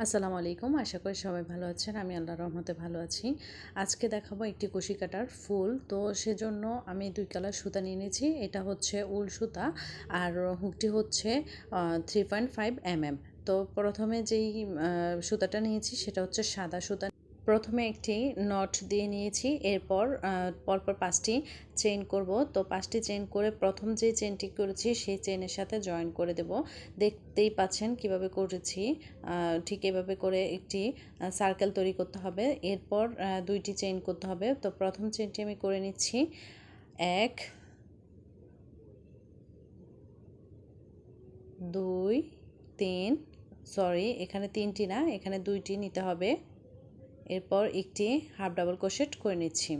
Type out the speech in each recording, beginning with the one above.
আসসালামু আলাইকুম। আশা করি সবাই ভালো আছেন। আমি আল্লাহ রহমতে ভালো আছি। আজকে দেখাবো একটি কুশি কাটার ফুল। তো সেজন্য আমি দুই কালার সুতা নিয়ে নিয়েছি। এটা হচ্ছে উল সুতা আর হুকটি হচ্ছে three point five M M তো প্রথমে যেই সুতাটা নিয়েছি সেটা হচ্ছে সাদা সুতা। প্রথমে একটি নট দিয়ে নিয়েছি, এরপর পরপর পাঁচটি চেইন করব। তো পাঁচটি চেইন করে প্রথম যে চেনটি করেছি, সেই চেনের সাথে জয়েন করে দেব। দেখতেই পাচ্ছেন কীভাবে করেছি ঠিক এভাবে করে একটি সার্কেল তৈরি করতে হবে। এরপর দুইটি চেইন করতে হবে। তো প্রথম চেনটি আমি করে নিচ্ছি। এক, দুই, তিন সরি এখানে তিনটি না, এখানে দুইটি নিতে হবে। এরপর একটি হাফ ডাবল ক্রোশেট করে নিচ্ছি।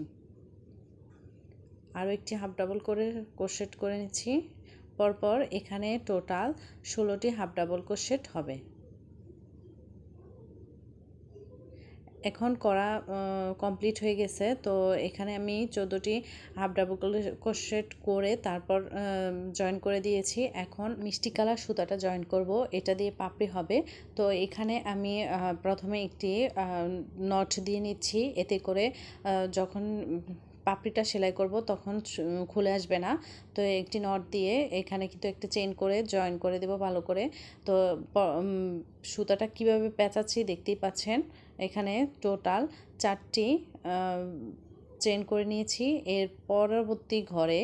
আরও একটি হাফ ডাবল করে ক্রোশেট করে নিচ্ছি। পরপর এখানে টোটাল ষোলোটি হাফ ডাবল ক্রোশেট হবে। এখন করা কমপ্লিট হয়ে গেছে। তো এখানে আমি চোদ্দোটি হাফ ডাবল ক্রোশেট করে তারপর জয়েন করে দিয়েছি। এখন মিষ্টি কালার সুতাটা জয়েন করব। এটা দিয়ে পাপড়ি হবে। তো এখানে আমি প্রথমে একটি নট দিয়ে নিচ্ছি। এতে করে যখন পাপড়িটা সেলাই করব তখন খুলে আসবে না। তো একটি নট দিয়ে এখানে কিন্তু একটা চেন করে জয়েন করে দেব ভালো করে। তো সুতাটা কীভাবে পেঁচাচ্ছি দেখতেই পাচ্ছেন। এখানে টোটাল চারটি চেন করে নিয়েছি। এর পরবর্তী ঘরে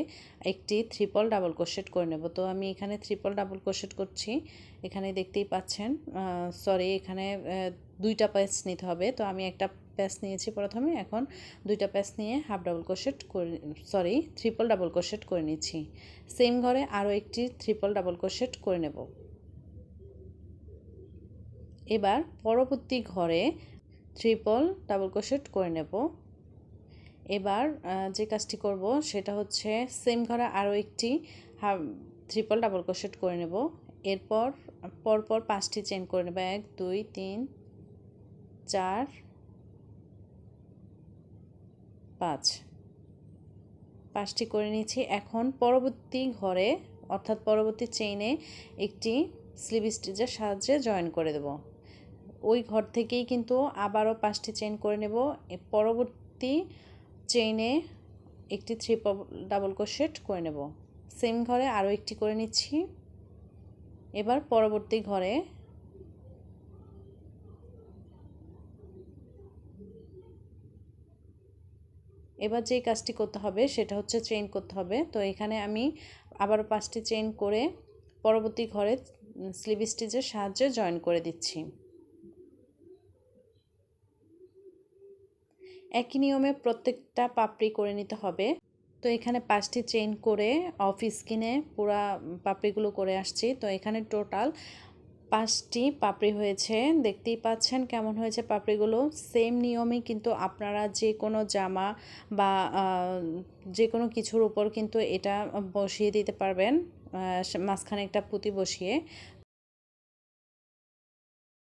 একটি থ্রিপল ডাবল ক্রোশেট করে নেব। তো আমি এখানে থ্রিপল ডাবল ক্রোশেট করছি। এখানে দেখতেই পাচ্ছেন সরি এখানে দুইটা প্যাচ নিতে হবে। তো আমি একটা প্যাচ নিয়েছি প্রথমে, এখন দুইটা প্যাচ নিয়ে হাফ ডাবল ক্রোশেট করে সরি ট্রিপল ডাবল ক্রোশেট করে নিচ্ছি। সেম ঘরে আরও একটি ট্রিপল ডাবল ক্রোশেট করে নেব। এবার পরবর্তী ঘরে ট্রিপল ডাবল ক্রোশেট করে নেব। এবার যে কাজটি করব সেটা হচ্ছে সেম ঘরে আরও একটি ট্রিপল ডাবল ক্রোশেট করে নেব। এরপর, পরপর পাঁচটি চেন করে নেব। এক, দুই, তিন, চার, পাঁচ। পাঁচটি করে নিয়েছি। এখন পরবর্তী ঘরে, অর্থাৎ পরবর্তী চেইনে একটি স্লিভ স্টিচের সাহায্যে জয়েন করে দেব। ওই ঘর থেকেই কিন্তু আবারও পাঁচটি চেইন করে নেব। পরবর্তী চেইনে একটি থ্রি ডাবল ক্রোশেট করে নেব। সেম ঘরে আরও একটি করে নিচ্ছি। এবার পরবর্তী ঘরে এবার যেই কাজটি করতে হবে সেটা হচ্ছে চেইন করতে হবে। তো এখানে আমি আবারও পাঁচটি চেইন করে পরবর্তী ঘরে স্লিভ স্টিচের সাহায্যে জয়েন করে দিচ্ছি। একই নিয়মে প্রত্যেকটা পাপড়ি করে নিতে হবে। তো এখানে পাঁচটি চেইন করে অফ স্কিনে পুরা পাপড়িগুলো করে আসছি। তো এখানে টোটাল পাঁচটি পাপড়ি হয়েছে। দেখতেই পাচ্ছেন কেমন হয়েছে পাপড়িগুলো। সেম নিয়মে কিন্তু আপনারা যে কোনো জামা বা যে কোনো কিছুর উপর কিন্তু এটা বসিয়ে দিতে পারবেন। মাঝখানে একটা পুঁতি বসিয়ে।